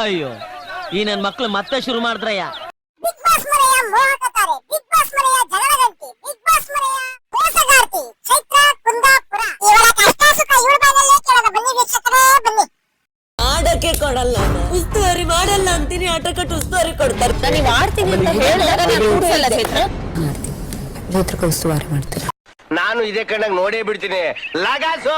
ಅಯ್ಯೋ ಈ ನನ್ ಮಕ್ಳು ಮತ್ತೆ ಶುರು ಮಾಡಿದ್ರಯ್ಯ? ಬಿಗ್ ಬಾಸ್ ಮನೆಯ ಮೋಹಕತಾರೆ. ಬಿಗ್ ಬಾಸ್ ಮನೆಯ ಜಗಳಗಂಟಿ ಬಿಗ್ ಬಾಸ್ ಮನೆಯ ಮೋಸಗಾರ್ತಿ ಚೈತ್ರ ಕುಂದಾಪುರ. ಇವರ ಕಷ್ಟ ಸುಖ ಇವಳ ಬಾಯಲ್ಲೇ ಕೇಳೋಣ. ಬನ್ನಿ ವೀಕ್ಷಕರೇ ಬನ್ನಿ. ಆಡಕ್ಕೆ ಕೊಡಲ್ಲ ಉಸ್ತುವಾರಿ ಮಾಡಲ್ಲ ಅಂತೀನಿ. ಆಟ ಕಟ್ಟು ಉಸ್ತುವಾರಿ ಕೊಡ್ತಾರೆ. ನೀವು ಆಡ್ತೀನಿ ಅಂತ ಹೇಳಿದಾಗ ನಾನು ಕೂಡ್ಸಲ್ಲ ಚೈತ್ರ. ನೇತ್ರಕ ಉಸ್ತುವಾರಿ ಮಾಡ್ತೀರಾ? ನಾನು ಇದೇ ಕಣ್ಣಾಗ ನೋಡೇ ಬಿಡ್ತೀನಿ. ಲಗಾಸು!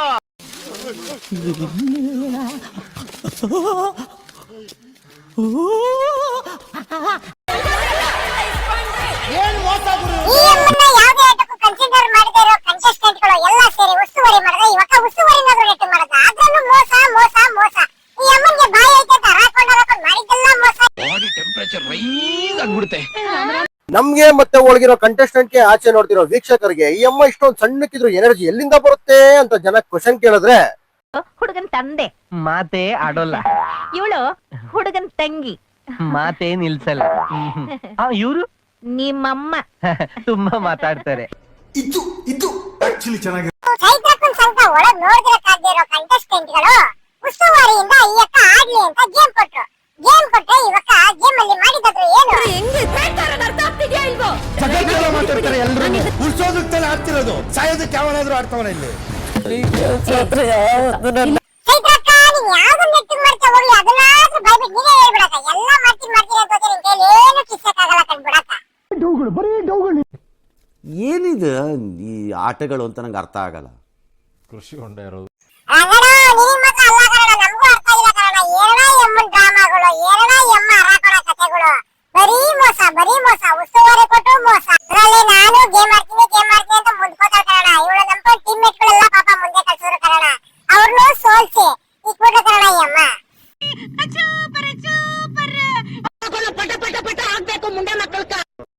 ಈ ಅಮ್ಮನ್ನ ಯಾವುದೇ ಆಟಕ್ಕೂ ಕನ್ಸಿಡರ್ ಮಾಡದೇ ಇರೋ contestant ಗಳು ಎಲ್ಲ ಸೇರಿ ಉಸ್ತುವಾರಿ ಮಾಡಿದ್ರೆ ಇವಕ್ಕ ಉಸ್ತುವಾರಿನಾದ್ರೂ ರೆಟ್ಟು ಮಾಡದ ಅದ್ರಲ್ಲೂ ಮೋಸ ಮೋಸ ಮೋಸ ಈ ಅಮ್ಮನ್ಗೆ ಬಾಯಿ ಐತೆ ಅಂತ ಹರಾಕೊಂಡ್ ಹರಾಕೊಂಡ್ ಮಾಡಿದ್ದೆಲ್ಲ ಮೋಸ ಬಾಡಿ ಟೆಂಪರೇಚರ್ ರೈಸ್ ಆಗ್ಬಿಡುತ್ತೆ ನಮ್ಗೆ ಮತ್ತೆ ಒಳಗಿರೋ ಕಂಟೆಸ್ಟೆಂಟ್ಗೆ ಆಚೆ ನೋಡ್ತಿರೋ ವೀಕ್ಷಕರಿಗೆ ಈ ಅಮ್ಮ ಇಷ್ಟೊಂದು ಸಣ್ಣಕ್ಕಿದ್ರು ಎನರ್ಜಿ ಎಲ್ಲಿಂದ ಬರುತ್ತೆ ಅಂತ ಜನ ಕ್ವಶನ್ ಕೇಳಿದ್ರೆ ಹುಡುಗನ್ ತಂದೆ. ಮಾತೆ ಆಡೋಲ್ಲ. ಇವಳು ಹುಡುಗನ್ ತಂಗಿ. ಮಾತೆ ನಿಲ್ಸಲ್ಲ. ಇವರು? ನಿಮ್ಮಮ್ಮ. ತುಂಬಾ ಮಾತಾಡ್ತಾರೆ. ಇದು ಇದು ಆಕ್ಚುಲಿ ಚೆನ್ನಾಗಿ ಒಳಗ್ ನೋಡ್ದಿರಕ್ಕಾಗದೇ ಇರೋ contestant ನಿನ್ ಸಾಯೋದಕ್ಕೆ ಏನು ಆಡ್ತಾವನ ಇಲ್ಲಿ ಏನಿದು? ಈ ಆಟಗಳು ಅಂತ ನಂಗೆ ಅರ್ಥ ಆಗಲ್ಲ. ರಂಗಣ್ಣ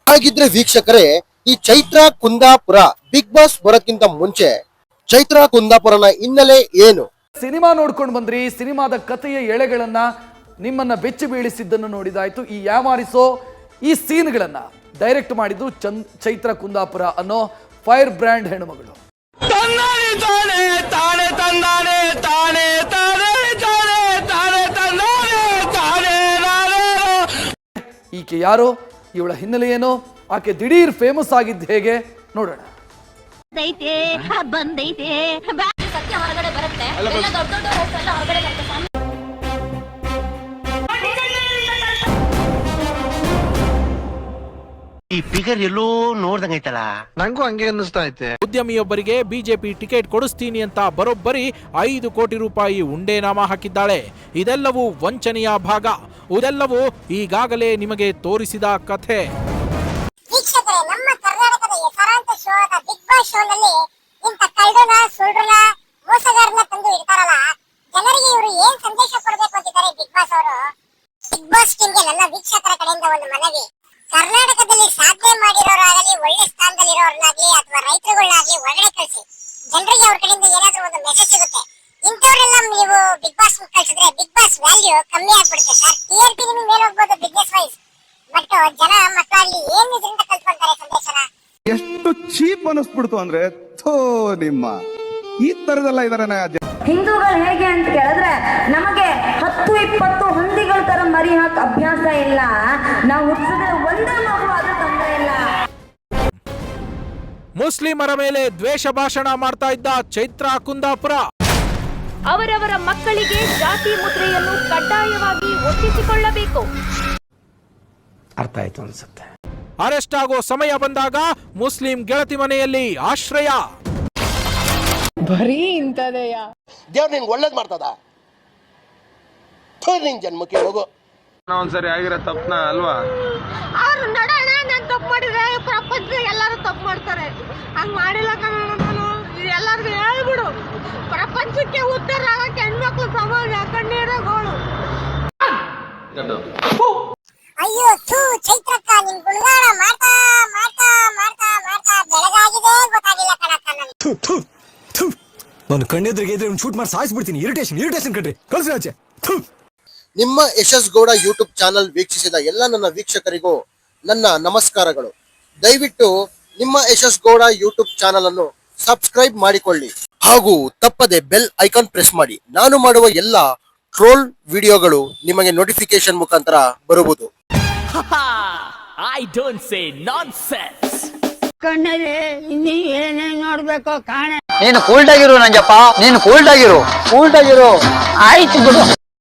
ಹಾಗಿದ್ರೆ ವೀಕ್ಷಕರೇ ಈ ಚೈತ್ರ ಕುಂದಾಪುರ ಬಿಗ್ ಬಾಸ್ ಬರೋಕ್ಕಿಂತ ಮುಂಚೆ ಚೈತ್ರ ಕುಂದಾಪುರನ ಹಿನ್ನೆಲೆ ಏನು? ಸಿನಿಮಾ ನೋಡ್ಕೊಂಡು ಬಂದ್ರಿ ಸಿನಿಮಾದ ಕಥೆಯ ಎಳೆಗಳನ್ನ ನಿಮ್ಮನ್ನ ಬೆಚ್ಚಿ ಬೀಳಿಸಿದ್ದನ್ನು ನೋಡಿದಾಯ್ತು. ಈ ಯಾವಾರಿಸೋ ಈ ಸೀನ್ಗಳನ್ನ ಡೈರೆಕ್ಟ್ ಮಾಡಿದ್ದು ಚಂದ್ ಚೈತ್ರ ಕುಂದಾಪುರ ಅನ್ನೋ ಫೈರ್ ಬ್ರ್ಯಾಂಡ್ ಹೆಣ್ಮಗಳು ತಂದಾನೆ ತಾನೆ ತಾನೆ ತಂದಾನೆ ತಾನೆ ತಾನೆ ತಾನೆ ತಾನೆ ತಂದಾನೆ ತಾನೆ ನಾನೇ ಈಕೆ ಯಾರೋ? ಇವಳ ಹಿನ್ನೆಲೆ ಏನು ಆಕೆ ದಿಢೀರ್ ಫೇಮಸ್ ಆಗಿದ್ದು ಹೇಗೆ? ನೋಡೋಣ. ಬಂದೈತೆ ಬಂದೈತೆ. ಸತ್ಯ ಹೊರಗಡೆ ಬರುತ್ತೆ. ಫಿಗರ್ ಎಲ್ಲೋ ನೋಡ್ದಂಗೈತಲ್ಲ ನಂಗೂ ಹಂಗೆ ಅನ್ನಿಸ್ತಾ ಐತೆ. ಉದ್ಯಮಿಯೊಬ್ಬರಿಗೆ ಬಿಜೆಪಿ ಟಿಕೆಟ್ ಕೊಡಿಸ್ತೀನಿ ಅಂತ ಬರೋಬ್ಬರಿ ಐದು ಕೋಟಿ ರೂಪಾಯಿ ಉಂಡೆನಾಮ ಹಾಕಿದ್ದಾಳೆ. ಇದೆಲ್ಲವೂ ವಂಚನೆಯ ಭಾಗ. ಇದೆಲ್ಲವೂ ಈಗಾಗಲೇ ನಿಮಗೆ ತೋರಿಸಿದ ಕಥೆ. ವೀಕ್ಷಕರೇ ನಮ್ಮ ಕರ್ನಾಟಕದ ಹೆಸರಾಂತ ಶೋ ಆದ ಬಿಗ್ ಬಾಸ್ ಇಂಥ ಕಳ್ಳನ ಮೋಸಗಾರನ ತಂದು ಇಡ್ತಾರಲ್ಲ ಜನರಿಗೆ ಇವರು ಏನ್ ಸಂದೇಶ ಕೊಡಬೇಕು ಅಂತಿದ್ದಾರೆ ಬಿಗ್ ಬಾಸ್ ಅವರು? ಬಿಗ್ ಬಾಸ್ ಟೀಮ್ಗೆ ನನ್ನ ವೀಕ್ಷಕರ ಕಡೆಯಿಂದ ಒಂದು ಮನವಿ. ಕರ್ನಾಟಕದಲ್ಲಿ ಸಾಧನೆ ಮಾಡಿರೋರಾಗಲಿ ಒಳ್ಳೆ ಸ್ಥಾನದಲ್ಲಿರೋರ್ನಾಗ್ಲಿ ಅಥವಾ ರೈತರುಗಳನ್ನಾಗ್ಲಿ ಒಳಗಡೆ ಕಳಿಸಿ ಜನರಿಗೆ ಅವ್ರ ಕಡೆಯಿಂದ ಏನಾದ್ರೂ ಒಂದು ಮೆಸೇಜ್ ಸಿಗುತ್ತೆ. ಇಂಥವ್ರೆಲ್ಲ ನೀವು ಬಿಗ್ ಬಾಸ್ ಕಳ್ಸಿದ್ರೆ ಬಿಗ್ ಬಾಸ್ ವ್ಯಾಲ್ಯೂ ಕಮ್ಮಿ ಆಗ್ಬಿಡುತ್ತೆ ಸರ್ ಟಿ ಆರ್ ಪಿ ನಿಮ್ಗೆ ಮೇಲೆ ಹೋಗ್ಬೋದು ಬಿಸ್ನೆಸ್ ವೈಸ್ ಬಟ್ ಜನ ಮಕ್ಕಳಲ್ಲಿ ಏನ್ ಇದರಿಂದ ಕಲ್ತ್ಕೊಂತಾರೆ ಸಂದೇಶನ? ಎಷ್ಟು ಚೀಪ್ ಅನಿಸ್ಬಿಡ್ತು ಅಂದ್ರೆ ಥೋ ನಿಮ್ಮ. ಈ ತರದೆಲ್ಲ ಇದಾರೆ ಹಿಂದೂಗಳು ಹೇಗೆ ಅಂತ ಕೇಳಿದ್ರೆ ನಮಗೆ ಹತ್ತು ಇಪ್ಪತ್ತು ಹಂದಿಗಳ ತರ ಮರಿ ಹಾಕಿ ಅಭ್ಯಾಸ ಇಲ್ಲ. ನಾವು ಹುಟ್ಟಿಸಿದ್ರೆ ಮುಸ್ಲಿಮರ ಮೇಲೆ ದ್ವೇಷ ಭಾಷಣ ಮಾಡ್ತಾ ಇದ್ದ ಚೈತ್ರ ಕುಂದಾಪುರ. ಅವರವರ ಮಕ್ಕಳಿಗೆ ಜಾತಿ ಮುದ್ರೆಯನ್ನು ಕಡ್ಡಾಯವಾಗಿ ಒತ್ತಿಸಿಕೊಳ್ಳಬೇಕು ಅರ್ಥ ಆಯ್ತು ಅನ್ಸುತ್ತೆ. ಅರೆಸ್ಟ್ ಆಗೋ ಸಮಯ ಬಂದಾಗ ಮುಸ್ಲಿಂ ಗೆಳತಿ ಮನೆಯಲ್ಲಿ ಆಶ್ರಯ. ದೇವ್ರು ನಿನ್ಗೆ ಒಳ್ಳೇದ್ ಮಾಡ್ತದ? ನಿನ್ ಜನ್ಮಕ್ಕೆ ಹೋಗು. ಒಂದ್ಸರಿ ಆಗಿರೋ ತಪ್ಪನ ಅಲ್ವಾ? ನೋಡೋಣ ನಾನು ತಪ್ಪು ಮಾಡಿದ್ರೆ ಪ್ರಪಂಚ ಎಲ್ಲರೂ ತಪ್ಪು ಮಾಡ್ತಾರೆ. ಹಂಗ್ ಮಾಡಿಲ್ಲ ಕಣ ನಾನು. ಇದು ಎಲ್ಲರಿಗೂ ಹೇಳ್ಬಿಡು. ಪ್ರಪಂಚಕ್ಕೆ ಉತ್ತರ ಆಗಕ್ಕೆ ಹೆಣ್ಮಕ್ಳು ಸಮಾಜ ಕಣ್ಣೀರ ಗೋಳು. ಅಯ್ಯೋ ಥೂ ಚೈತ್ರಕ್ಕ ನಿನ್ ಗುಣಗಾನ ಮಾಡ್ತಾ ಮಾಡ್ತಾ ಮಾಡ್ತಾ ಮಾಡ್ತಾ ಬೆಳಗಾಗಿದೆ. ಗೊತ್ತಾಗಿಲ್ಲ ಕಣಕ್ಕ ನನ್ಗೆ. ನಾನು ಕಣ್ಣೆದ್ರಿಗೆ ಇದ್ರೆ ಶೂಟ್ ಮಾಡಿ ಸಾಯಿಸ್ಬಿಡ್ತೀನಿ. ಇರಿಟೇಷನ್ ಇರಿಟೇಷನ್ ಕಣ್ರಿ. ಕಳ್ಸಿ ಆಚೆ. ಥು. ನಿಮ್ಮ ಯಶಸ್ ಗೌಡ ಯೂಟ್ಯೂಬ್ ಚಾನಲ್ ವೀಕ್ಷಿಸಿದ ಎಲ್ಲ ನನ್ನ ವೀಕ್ಷಕರಿಗೂ ನನ್ನ ನಮಸ್ಕಾರಗಳು. ದಯವಿಟ್ಟು ನಿಮ್ಮ ಯಶಸ್ ಗೌಡ ಯೂಟ್ಯೂಬ್ ಚಾನಲ್ ಅನ್ನು ಸಬ್ಸ್ಕ್ರೈಬ್ ಮಾಡಿಕೊಳ್ಳಿ. ಹಾಗೂ ತಪ್ಪದೆ ಬೆಲ್ ಐಕಾನ್ ಪ್ರೆಸ್ ಮಾಡಿ. ನಾನು ಮಾಡುವ ಎಲ್ಲ ಟ್ರೋಲ್ ವಿಡಿಯೋಗಳು ನಿಮಗೆ ನೋಟಿಫಿಕೇಶನ್ ಮುಖಾಂತರ ಬರುವುದು. I don't say nonsense ಕಣ್ಣಲ್ಲಿ ಇನ್ನೀ ಏನೇನ್ ನೋಡ್ಬೇಕು ಕಾಣ. ನೀನು ಕೂಲ್ಡ್ ಆಗಿರು ನಂಜಪ್ಪ ನೀನು ಕೂಲ್ಡ್ ಆಗಿರು. ಕೂಲ್ಡ್ ಆಗಿರು. ಆಯ್ತು ಬಿಡು.